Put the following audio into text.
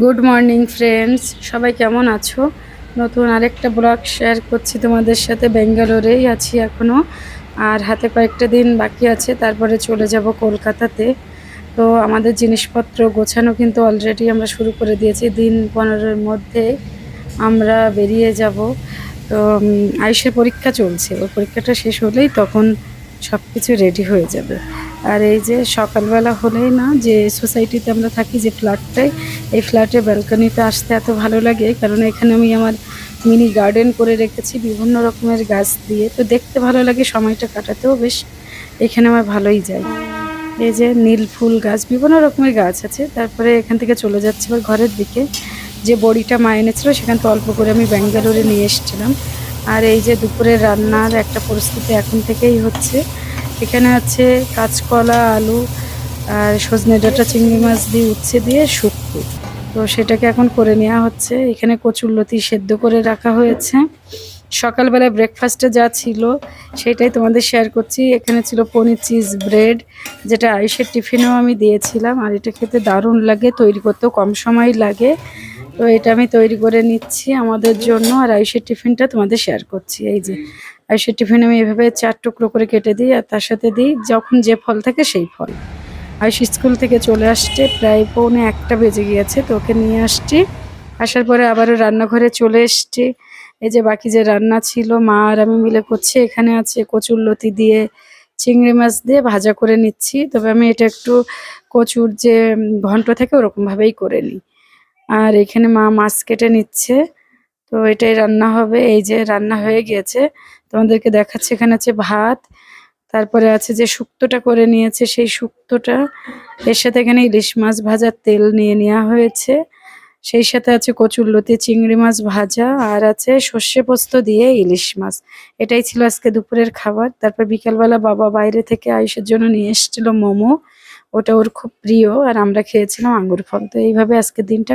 Good morning friends সবাই কেমন আছো? নতুন আরেকটা ব্লগ শেয়ার করছি তোমাদের সাথে। ব্যাঙ্গালোরেই আছি এখনও আর হাতে কয়েকটা দিন বাকি আছে, তারপরে চলে যাব কলকাতাতে। তো আমাদের জিনিসপত্র গোছানো কিন্তু অলরেডি আমরা শুরু করে দিয়েছি। দিন পনেরোর মধ্যে আমরা বেরিয়ে যাব। তো আয়ুষের পরীক্ষা চলছে। ওই পরীক্ষাটা শেষ হলেই তখন সব কিছু রেডি হয়ে যাবে। আর এই যে সকালবেলা হলেই না, যে সোসাইটিতে আমরা থাকি, যে ফ্ল্যাটটায় এই ফ্ল্যাটে ব্যালকনিতে আসতে এত ভালো লাগে। কারণ এখানে আমি আমার মিনি গার্ডেন করে রেখেছি, বিভিন্ন রকমের গাছ দিয়ে। তো দেখতে ভালো লাগে, সময়টা কাটাতেও বেশ, এখানে আমার ভালোই যায়। এই যে নীল ফুল গাছ, বিভিন্ন রকমের গাছ আছে। তারপরে এখান থেকে চলে যাচ্ছি এবার ঘরের দিকে। যে বড়িটা মা এনেছিল, সেখান থেকে অল্প করে আমি ব্যাঙ্গালোরে নিয়ে এসেছিলাম। আর এই যে দুপুরের রান্নার একটা পরিস্থিতি এখন থেকেই হচ্ছে। এখানে আছে কাঁচকলা, আলু আর সজনে ডাটা চিংড়ি মাছ দিয়ে উচ্ছে দিয়ে শুক্তো। তো সেটাকে এখন করে নেওয়া হচ্ছে। এখানে কচুরলতি সেদ্ধ করে রাখা হয়েছে। সকালবেলায় ব্রেকফাস্টে যা ছিল সেটাই তোমাদের শেয়ার করছি। এখানে ছিল পনির চিজ ব্রেড যেটা আয়ুষের টিফিনেও আমি দিয়েছিলাম। আর এটা খেতে দারুণ লাগে, তৈরি করতেও কম সময় লাগে। তো এটা আমি তৈরি করে নিচ্ছি আমাদের জন্য আর আয়ুষের টিফিনটা তোমাদের শেয়ার করছি। এই যে আয়ুষের টিফিন আমি এভাবে চার টুকরো করে কেটে দিই আর তার সাথে দিই যখন যে ফল থাকে সেই ফল। আয়ুষ স্কুল থেকে চলে আসছে, প্রায় পৌনে একটা বেজে গিয়েছে তো ওকে নিয়ে আসছি। আসার পরে আবারও রান্নাঘরে চলে এসছি। এই যে বাকি যে রান্না ছিল, মা আর আমি মিলে করছি। এখানে আছে কচুর লতি দিয়ে চিংড়ি মাছ দিয়ে ভাজা করে নিচ্ছি। তবে আমি এটা একটু কচুর যে ঘন্ট থাকে ওরকম ভাবেই করে নিই। আর এখানে মা মাছ কেটে নিচ্ছে। তো এটাই রান্না হবে। এই যে রান্না হয়ে গিয়েছে। তোমাদেরকে দেখাচ্ছে, এখানে আছে ভাত। তারপরে আছে যে শুক্তোটা করে নিয়েছে, সেই শুক্তোটা। এর সাথে এখানে ইলিশ মাছ ভাজার তেল নিয়ে নেওয়া হয়েছে। সেই সাথে আছে কচুরলতি চিংড়ি মাছ ভাজা, আর আছে সর্ষে পোস্ত দিয়ে ইলিশ মাছ। এটাই ছিল আজকে দুপুরের খাবার। তারপর বিকালবেলা বাবা বাইরে থেকে আয়ুষের জন্য নিয়ে এসেছিল মোমো। ওটা ওর খুব প্রিয়, আর আমরা খেয়েছিলাম আঙ্গুর ফল। তো এইভাবে আজকে দিনটা